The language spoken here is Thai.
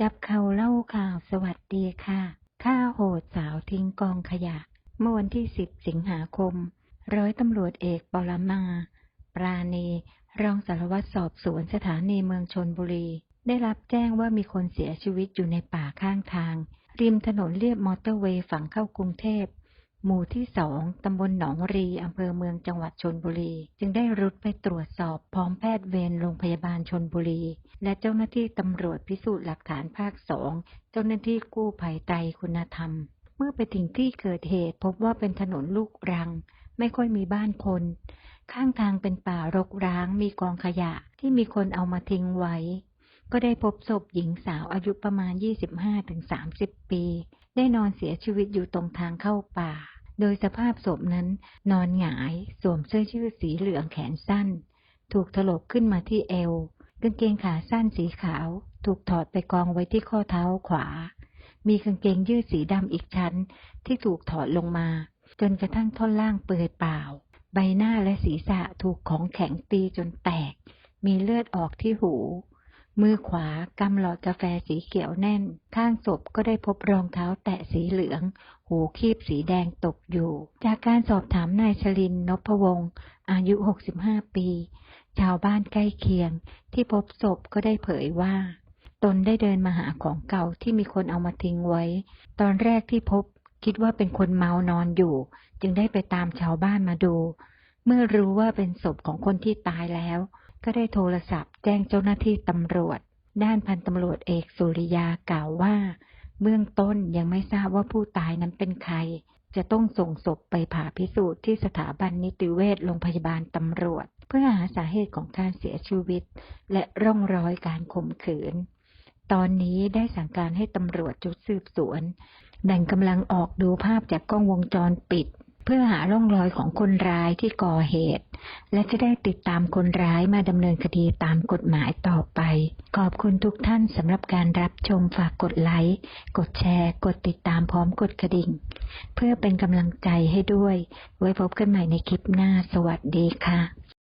จับเขาเล่าข่าวสวัสดีค่ะ ฆ่าโหดสาวทิ้งกองขยะ เมื่อวันที่ 10 สิงหาคม ร้อยตำรวจเอกปรมา ปราณี รองสารวัตรสอบสวนสถานีเมืองชนบุรี ได้รับแจ้งว่ามีคนเสียชีวิตอยู่ในป่าข้างทาง ริมถนนเลียบมอเตอร์เวย์ฝั่งเข้ากรุงเทพ หมู่ที่สองตำบลหนองรี อำเภอเมืองจังหวัดชนบุรี จึงได้รุดไปตรวจสอบพร้อมแพทย์เวรโรงพยาบาลชนบุรี และเจ้าหน้าที่ตำรวจพิสูจน์หลักฐานภาคสอง เจ้าหน้าที่กู้ภัยไตคุณธรรม เมื่อไปถึงที่เกิดเหตุพบว่าเป็นถนนลูกรัง ไม่ค่อยมีบ้านคน ข้างทางเป็นป่ารกร้าง มีกองขยะที่มีคนเอามาทิ้งไว้ ก็ได้พบศพหญิงสาวอายุประมาณ 25-30 ปี ได้นอนเสียชีวิตอยู่ตรงทางเข้าป่า โดยสภาพศพนั้นนอนหงายสวมเสื้อยืดสีเหลืองแขนสั้น ถูกถลกขึ้นมาที่เอวกางเกงขาสั้นสีขาว ถูกถอดไปกองไว้ที่ข้อเท้าขวา มีกางเกงยืดสีดำอีกชั้นที่ถูกถอดลงมา จนกระทั่งท่อนล่างเปือยเปล่า ใบหน้าและศีรษะถูกของแข็งตีจนแตก มีเลือดออกที่หู มือขวากำหลอดกาแฟสีเขียวแน่น ข้างศพก็ได้พบรองเท้าแตะสีเหลือง หูคีบสีแดงตกอยู่ จากการสอบถามนายชลินนพวงศ์อายุ 65 ปี ชาวบ้านใกล้เคียงที่พบศพก็ได้เผยว่า ตนได้เดินมาหาของเก่าที่มีคนเอามาทิ้งไว้ ตอนแรกที่พบคิดว่าเป็นคนเมานอนอยู่ จึงได้ไปตามชาวบ้านมาดู เมื่อรู้ว่าเป็นศพของคนที่ตายแล้ว ก็ได้โทรศัพท์แจ้งเจ้าหน้าที่ตำรวจ ด้านพันตำรวจเอกสุริยากล่าวว่า เบื้องต้นยังไม่ทราบว่าผู้ตายนั้นเป็นใคร จะต้องส่งศพไปผ่าพิสูจน์ที่สถาบันนิติเวชโรงพยาบาลตำรวจ เพื่อหาสาเหตุของการเสียชีวิต และร่องรอยการข่มขืน ตอนนี้ได้สั่งการให้ตำรวจชุดสืบสวนแบ่งกำลังออกดูภาพจากกล้องวงจรปิด เพื่อหาร่องรอยของคนร้ายที่ก่อเหตุ และจะได้ติดตามคนร้ายมาดำเนินคดีตามกฎหมายต่อไป ขอบคุณทุกท่านสำหรับการรับชมฝากกดไลค์ กดแชร์ กดติดตามพร้อมกดกระดิ่ง เพื่อเป็นกำลังใจให้ด้วย ไว้พบกันใหม่ในคลิปหน้าสวัสดีค่ะ